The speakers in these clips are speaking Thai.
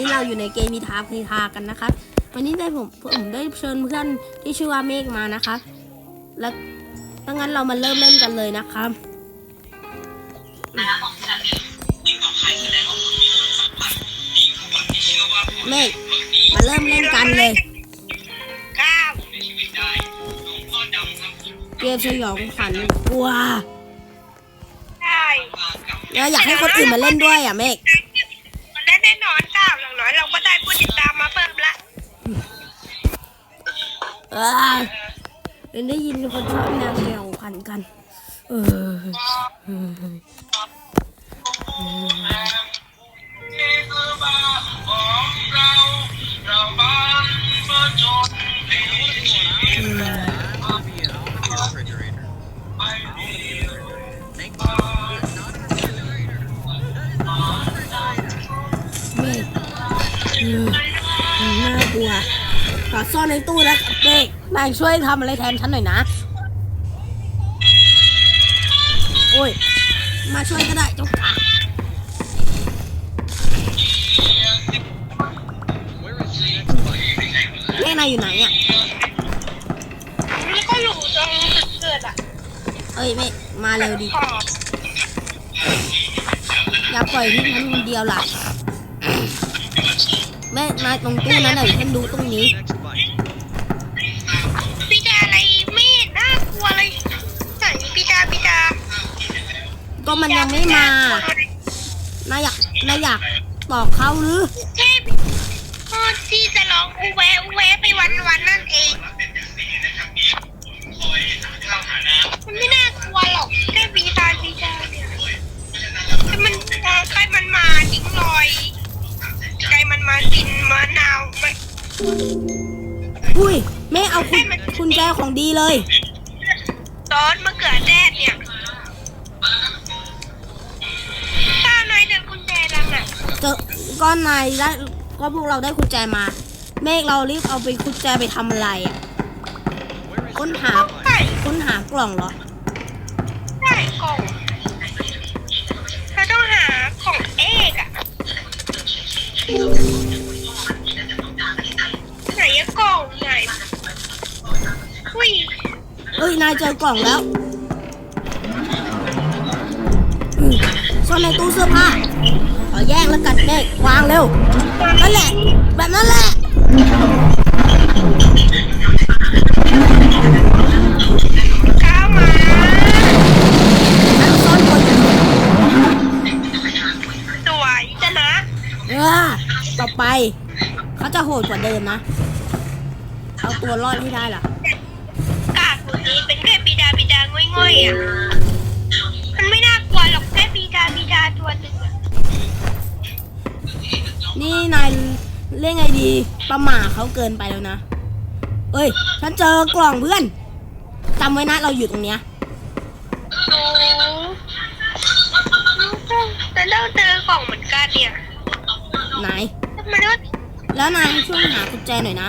นี่เราอยู่ในเกมมีทาพนีทากันนะครับวันนี้ได้ผมผมได้เชิญเพื่อนที่ชื่อว่าเมฆมานะครับแล้วถ้างั้นเรามาเริ่มเล่นกันเลยนะครับเมฆมาเริ่มเล่นกันเลยเกมสยองขวัญกลัวแล้วอยากให้คนอื่นมาเล่นด้วยอะเมฆ เออเห็นได้ยินคนชอบแนวสยองขวัญกันเออเออเมฆเออน่ากลัวขอซ่อนในตู้นะเด็ก นายช่วยทำอะไรแทนฉันหน่อยนะ โอ้ย มาช่วยก็ได้เจ้ากาแม่นายอยู่ไหนอะแล้วก็อยู่ตรงจุดเกิดอะเอ้ยไม่มาเร็วดิขอบอย่าปล่อยที่ฉันคนเดียวล่ะ แม่นายตรงตู้นั้นหน่อยฉันดูตรงนี้ายอยากนายอยากบอกเขาหรือเทพพ่อที่จะร้องอูแวะอูแวะไปวันวันๆนั่นเองมันไม่น่ากลัวหรอกแค่ปีศาจปีศาจเนี่ยแต่มันเอ่อใครมันมาทิ้งรอยใครมันมากินมะนาวไปอุ้ยแม่เอาคุณคุณแจของดีเลยซอสมะเขือแดด ก้อนนายได้ก็พวกเราได้กุญแจมา เมฆเรารีบเอาไปกุญแจไปทำอะไรอะ ค้นหาใช่ค้นหากล่องเหรอ ใช่กล่องเราต้องหาของเอกอะไหนอะกล่องไหนอุ้ยเอ้ยนายเจอกล่องแล้วอืมซ่อนในตู้เสื้อผ้าข อแย่งแล้วกัดเมฆวางเร็วนั่นแหละ แบบนั้นแหละก้าวมานั่นซ่อนตัวอยู่สวยชนะเออต่อไป เขาจะโหดกว่าเดิมนะ เอาตัวรอดให้ได้ล่ะกากตัวนี้เป็นแค่ปีดาปีดาง่อยๆอะ มันไม่น่ากลัวหรอกแค่ปีดาปีดาตัวหนึ่งอะ นี่นายเล่นไงดีประหม่าเขาเกินไปแล้วนะ เอ้ย ฉันเจอกล่องเพื่อนจำไว้นะเราอยู่ตรงเนี้ยโอ้แต่เราเจอของเหมือนกันเนี่ย ไหนทำไมว่าแล้วนายช่วยหากุญแจหน่อยนะ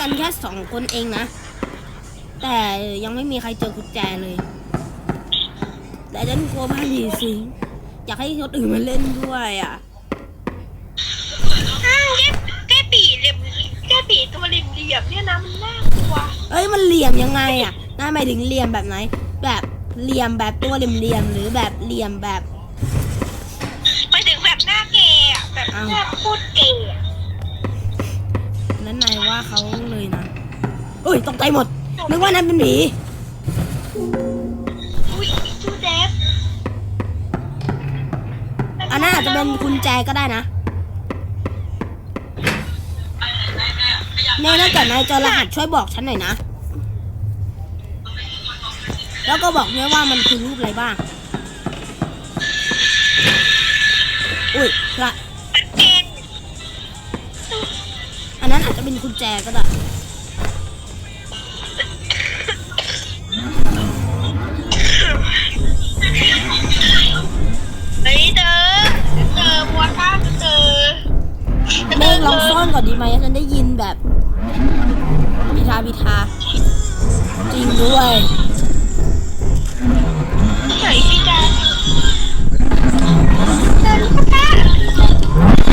กันแค่สองคนเองนะ แต่ยังไม่มีใครเจอกุญแจเลย แต่ฉันกลัวบ้านผีสิงอยากให้คนอื่นมาเล่นด้วยอะอ้าวแค่แค่ปีเหลี่ยมแค่ปีตัวเหลี่ยมเหลี่ยมๆเนี่ยนะมันน่ากลัวเอ้ยมันเหลี่ยมยังไงอะน่าหมายถึงเหลี่ยมแบบไหน แบบเหลี่ยมแบบตัวเหลี่ยมๆหรือแบบเหลี่ยมแบบ ไปถึงแบบหอ้าวแค่พูดเก่งอะ นั้นนายว่าเขาเลยนะเอ้ยตกใจหมดนึกว่านั้นเป็นหมีอุ้ยชูเดฟอันนั้นอาจจะเป็นกุญแจก็ได้นะเน่ถ้าเกิดนายเจอรหัสช่วยบอกฉันหน่อยนะ แล้วก็บอกด้วยว่ามันคือรูปอะไรบ้าง อุ้ยละ จจะเป็นกุญแจก็ได้เฮ้ยเจอเจอบัวข้าวเจอเมฆลองซ่อนก่อนดีไหมฉันได้ยินแบบพิธาพิธาจริงด้วยไหนพี่จ๊ะเดินเข้ามา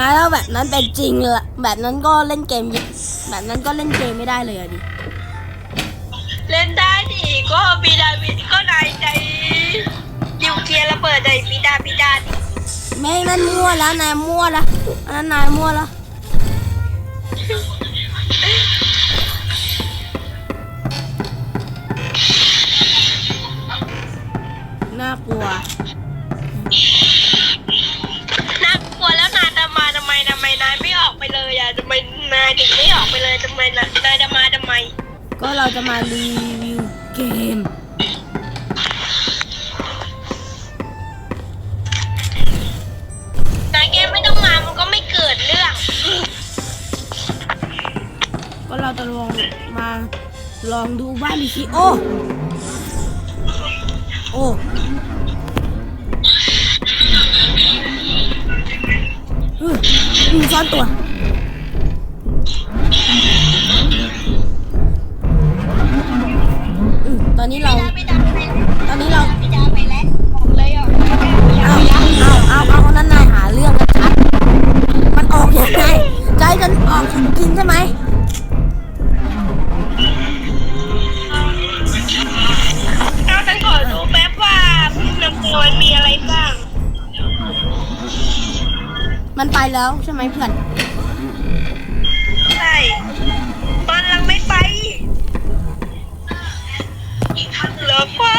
อ่าแล้วแบบนั้นเป็นจริงละแบบนั้นก็เล่นเกมยิแบบนั้นก็เล่นเกมไม่ได้เลยอะดิเล่นได้ดิก็ปีดาปีก็นายใจนิวเคลียร์ระเบิดในปีดาปีดาดิเมฆนั่นมั่วแล้วนายมั่วแล้วอันนั้นนายมั่วแล้วน่ากลัว เลยอะทำไมนายถึงไม่ออกไปเลยทำไมนายนายจะมาทำไม ก็เราจะมารีวิวเกม นายแกไม่ต้องมามันก็ไม่เกิดเรื่องก็เราจะลองมาลองดูบ้านดิชิโอโอ้เฮ้ยมีซ่อนตัว จกันออกกินใช่ไหมเอาฉันขอดูแป๊บว่าน้ำตัวมันมีอะไรบ้าง มันไปแล้วใช่ไหมเพื่อน ใช่มันยังไม่ไปเหลือฟ้า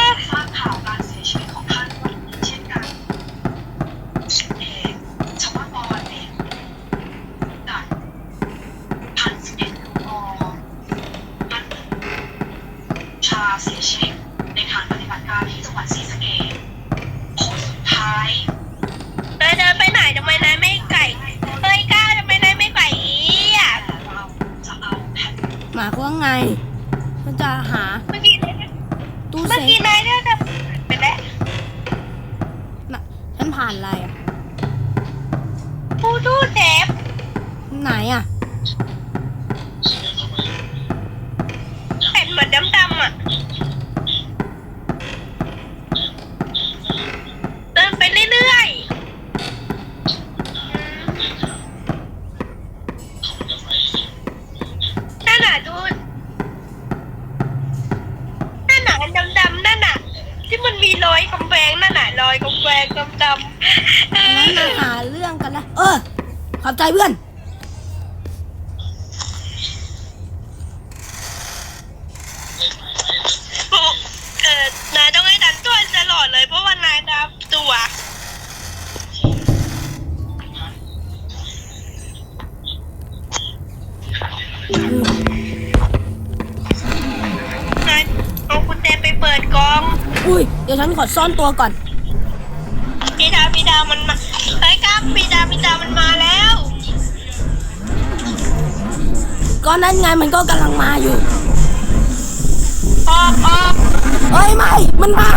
อะ เป็นเหมือนดำๆอะ เดินไปเรื่อยๆนั่นน่ะดูนั่นน่ะอันดำๆนั่นน่ะ ที่มันมีรอยกำแพงนั่นน่ะรอยกำแพงดำๆ อันนั้นมาหาเรื่องกันแล้ว เออ ขอบใจเพื่อน นอุ้ย เดี๋ยวฉันขอซ่อนตัวก่อน พี่ดาพี่ดามันมาไอ้ยกล้าพี่ดาพี่ดามันมาแล้ว ก็นั่นไงมันก็กำลังมาอยู่ ออกออกเอ้ยไม่ มันมา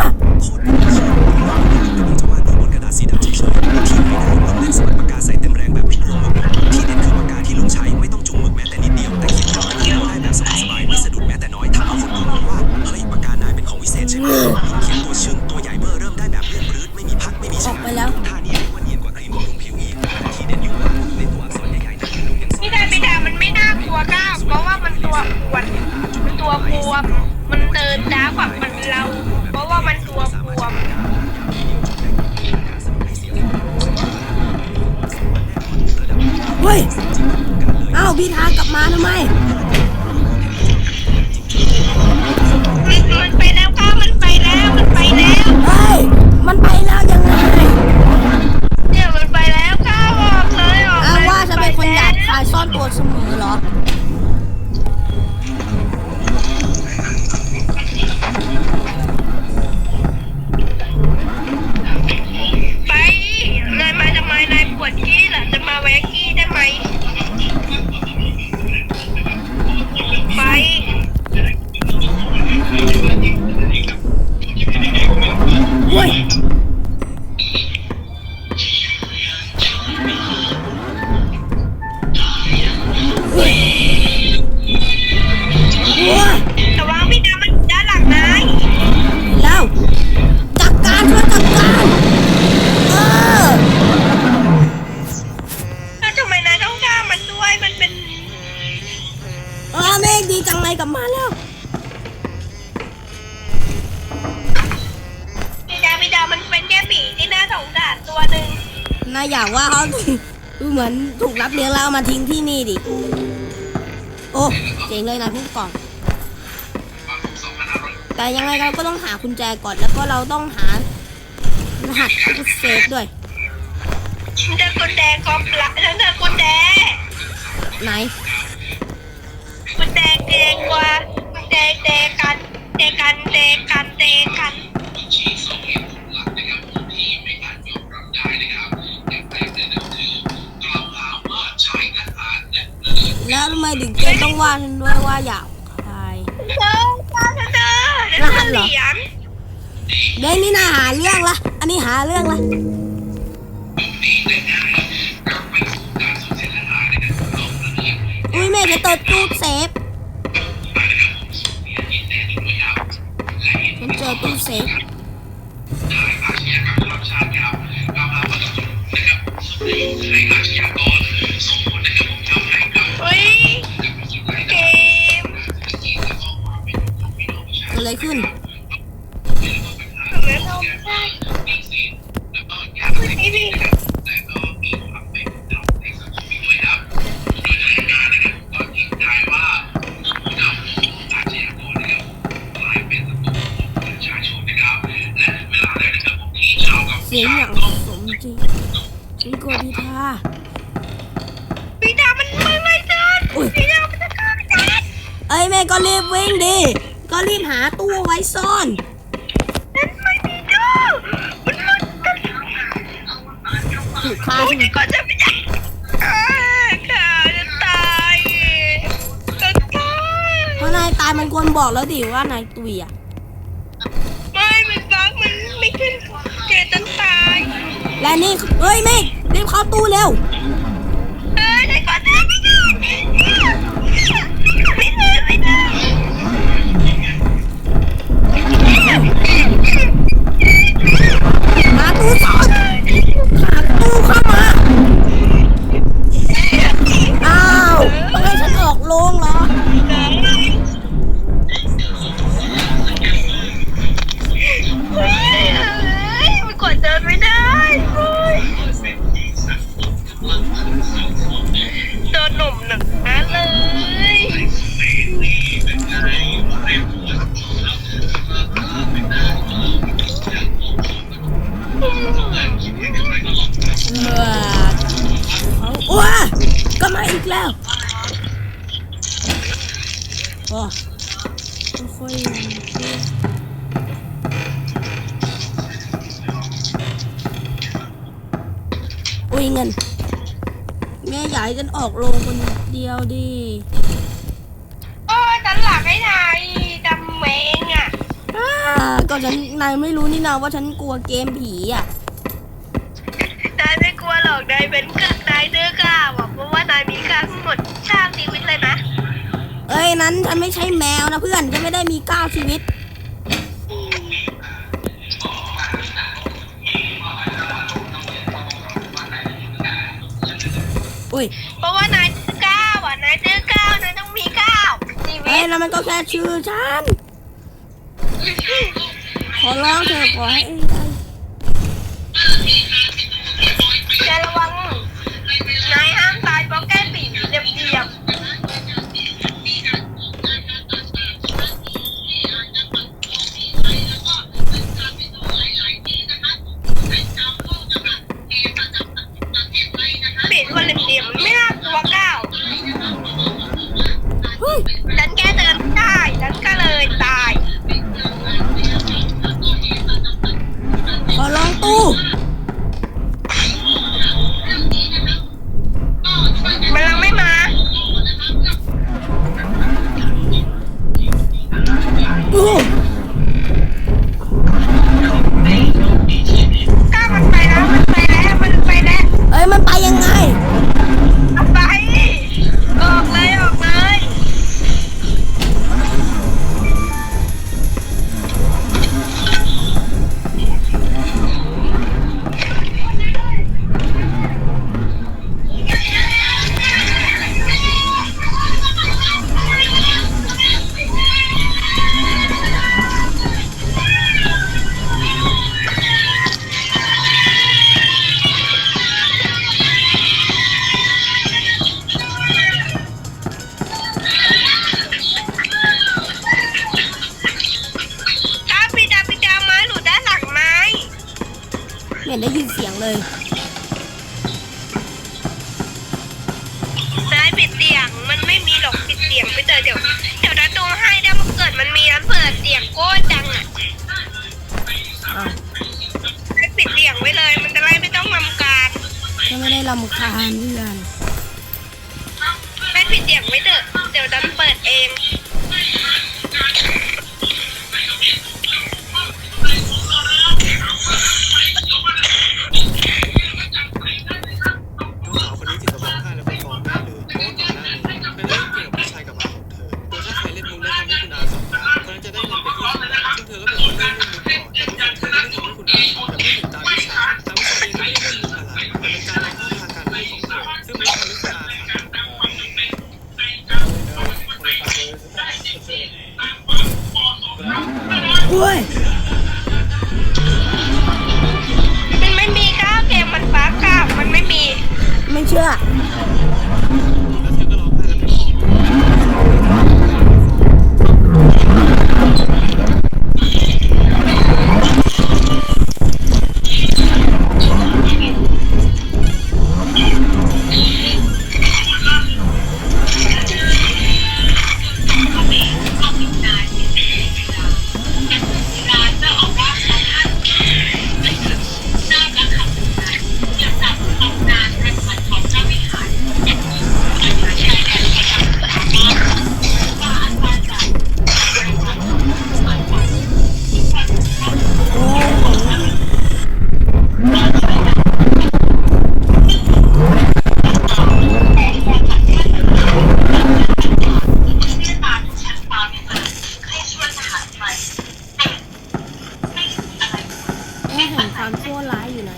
แต่ยังไงเราก็ต้องหาคุณแจก่อนแล้วก็เราต้องหารหัสเซฟด้วยฉันจะกุณแจกอบละฉันจะคุณแจไหนคุณแจเจกว่าคุณแจเจกันเจกันเจกันเจกันแล้วทำไมถึงเกต้องว่าฉันด้วยว่าอยากใคร เจอเดี๋ยวเหรียญเด้งนี่น่าหาเรื่องละอันนี้หาเรื่องละอุ้ยแม่เจะเติดตู้เซฟมันเจอตู้เซฟ ก็จะไม่เอ้ยข่าจะตายจะตายเพรานายตายมันควรบอกแล้วดิว่านายตุยอะไม่มันบังมันไม่ขึ้นเจตันตายและนี่เฮ้ยเมฆรีบเข้าตู้เร็วเฮ้ยนายก็เตืาว่าฉันกลัวเกมผีอะ นายไม่กลัวหรอกนายเป็นกานายเดือกล้าหวังว่านายมีกล้าทั้งหมดชาติชีวิตเลยนะเอ้ยนั้นฉันไม่ใช่แมวนะเพื่อนฉันไม่ได้มีเก้าชีวิต อุ้ยเพราะว่านายเดือกล้าอะนายเดือกล้านายต้องมีกล้าชีวิเอ้ยตแล้วมันก็แค่ชื่อฉัน ขอร้องเธอขอให้แกระวัง นายห้ามตายเพราะแกปีกเดียบเดียบปีกมันเดียดไม่น่าตัวกล้า ความชั่วร้ายอยู่ไหน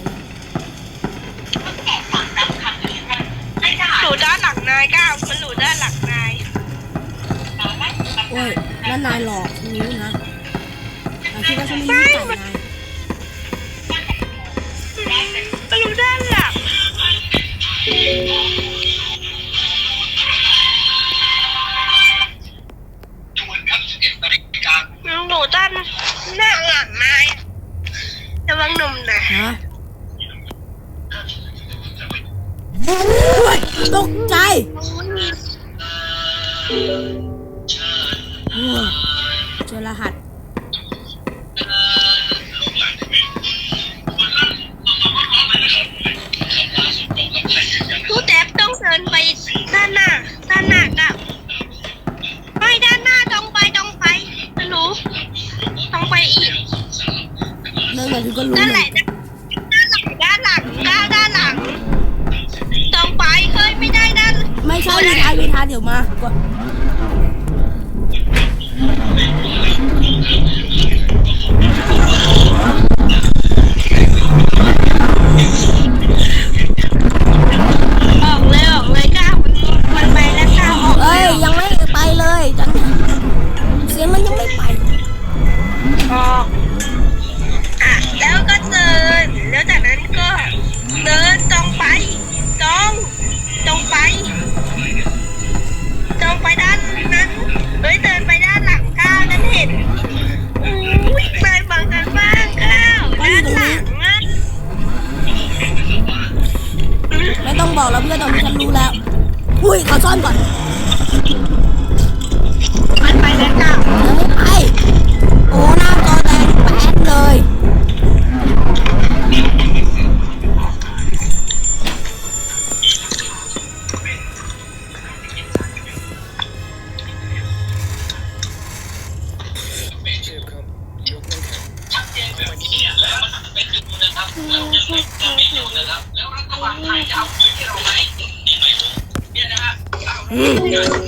หนูด้านหลังนายก้าวมันหนูด้านหลังนายโอ้ยแล้วนายหลอกนิ้วนะนายคิดว่าฉันไม่รู้จักนาย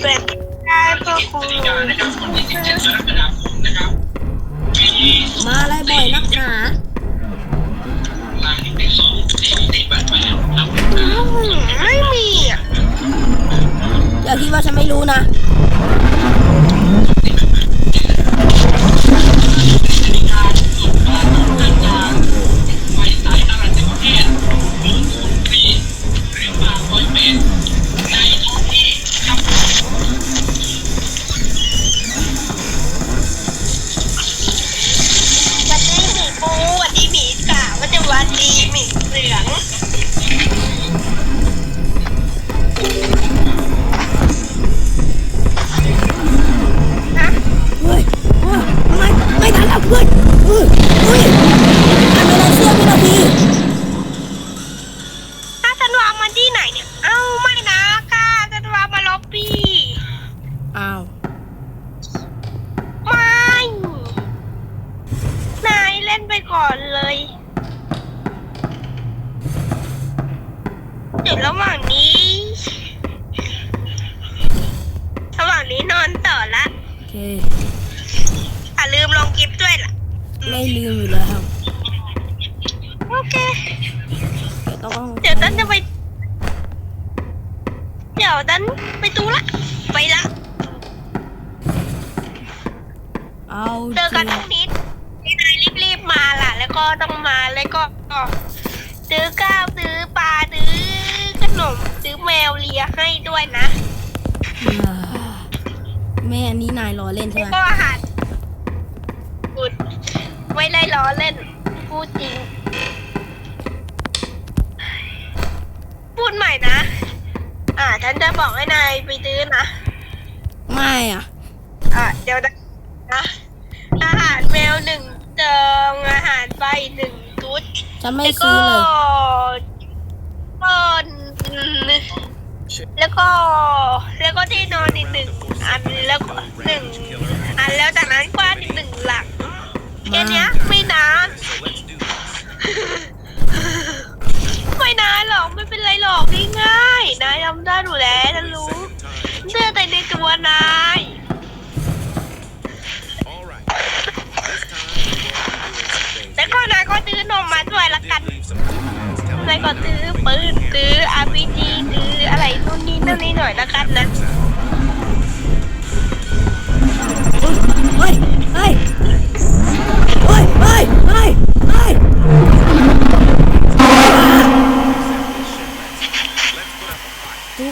เป็นได้พวกคุณมาอะไรบ่อยนักหนาไม่มีอะอย่าคิดว่าฉันไม่รู้นะ เดี๋ยวตันไปดูละ ไปละ เอาเจอกันพรุ่งนี้นายรีบๆมาล่ะ แล้วก็ต้องมาแล้วก็ซื้อข้าวซื้อปลาซื้อขนมซื้อแมวเลียให้ด้วยนะอ่าแม่อันนี้นายรอเล่นใช่แล้วไหมก็อาหารพูดไม่ได้ล้อเล่น พูดจริง พูดใหม่นะอ่า ฉันจะบอกให้นายไปซื้อนะไม่อะ อะเดี๋ยวนะนะอาหารแมวหนึ่งเติงอาหารไปหนึ่งชุดฉันไม่แล้วก็ซื้อเลยก้อนแล้วก็ แล้วก็ที่นอนอีกหนึ่งอันแล้วก็หนึ่งอันแล้วจากนั้นกว้านอีกหนึ่งหลังแค่เนี้ยไม่นาน ง่ายๆนายทำได้ดูแลฉันรู้เสื้อแต่ในตัวนาย แล้วก็นายก็ซื้อนมมาด้วยละกัน นายก็ซื้อปืนซื้อ RPG ซื้ออะไรนู่นนี่นั่นนี่หน่อยละกันนะ